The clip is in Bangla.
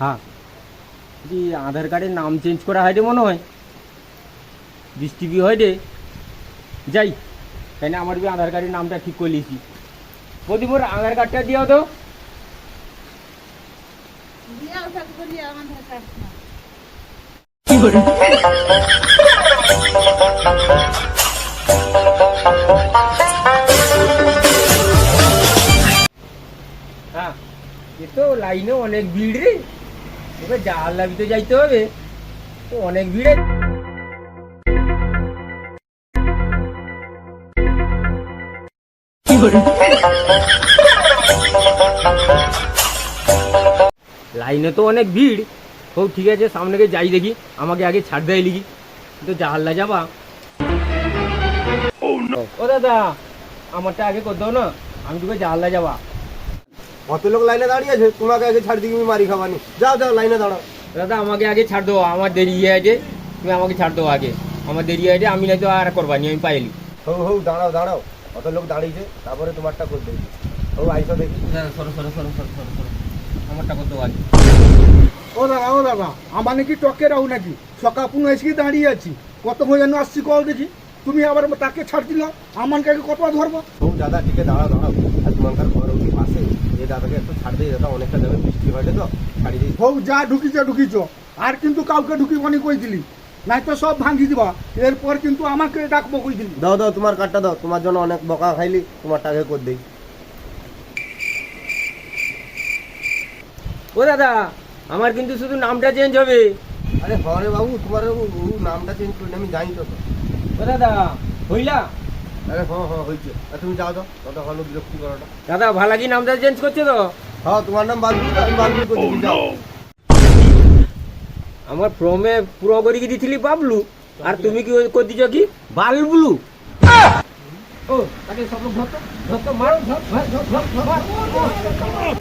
হ্যাঁ। আধার কার্ডের নাম চেঞ্জ করা হয় রে মনে হয় বৃষ্টি বি হয় রে। যাই তাই না আমার বি আধার কার্ডের নামটা ঠিক করে লিখি। বৌদি মোর আধার কার্ডটা দিও তো। তো লাইনে অনেক ভিড় রে। এবার জাহাল লাভিতে যাইতে হবে। তো অনেক ভিড়ে লাইনে তো অনেক ভিড়। হোক ঠিক আছে, সামনে যাই দেখি। আমাকে আগে ছাড় দেয় লিখি। তো জাহাল্লা যাবা। ও দাদা আমারটা আগে কর দাও না আমি তোকে জাহাল্লা যাবা। কত লোক লাইনে দাঁড়িয়ে আছে তোমাকে আগে ছাড় দিকে মারি খাবানি। যাও যাও লাইনে দাঁড়াও। দাদা আমাকে আগে ছাড় দেবো আমার দেরি হয়ে আছে তুমি আমাকে ছাড় দেবো আগে। আমার দেরি হয়ে আছে আমি নাই তো আর করবানি আমি পাইলি। হৌ হৌ দাঁড়াও দাঁড়াও। কত লোক দাঁড়িয়েছে তারপরে তোমারটা করে দেবে। হৌ আইসো দেখি। দাদা সরো সরো সরো সরো সরো সরো। আমারটা কর দেবো আগে। ও দাদা ও দাদা আমার নাকি টকে রাও নাকি? সকাল পুনঃ এসে দাঁড়িয়ে আছি। কত হয়ে যেন আসছি কল দেখি। তুমি আবার তাকে ছাড় দিল আমার কাকে কত ধরবো? দাদা ঠিক আছে দাঁড়াও। আর তোমার ঘর ওই পাশে। এই দাদাকে একটু ছাড় দিয়ে দাদা অনেকটা যাবে বৃষ্টি হয়েছে তো ছাড়ি দিই। হোক যা ঢুকিছ ঢুকিছ। আর কিন্তু কাউকে ঢুকিবানি কই দিলি? নাই তো সব ভাঙি দিবা। এরপর কিন্তু আমাকে ডাকবো কই দিলি? দাও দাও তোমার কার্ডটা দাও। তোমার জন্য অনেক বকা খাইলি তোমারটা আগে করে দিই। ও দাদা আমার কিন্তু শুধু নামটা চেঞ্জ হবে। আরে হরে বাবু তোমার নামটা চেঞ্জ করিনি আমি জানি তো। দাদা হইলা? আরে হ্যাঁ হ্যাঁ হয়েছে আর তুমি যাও তো কত ভালো বিরক্তি দাদা ভালাকি নামটা চেঞ্জ করছে তো? হ্যাঁ তোমার নাম বালবি আমি বালবি করে যাও। আমার ফ্রমে পুরো করে কি দিছিলি বাবলু আর তুমি কি করে দিছ কি? বালবলু। ও আরে সব লোক ধরতো ধরতো মারো ধর ধর ধর ধর ধর মার।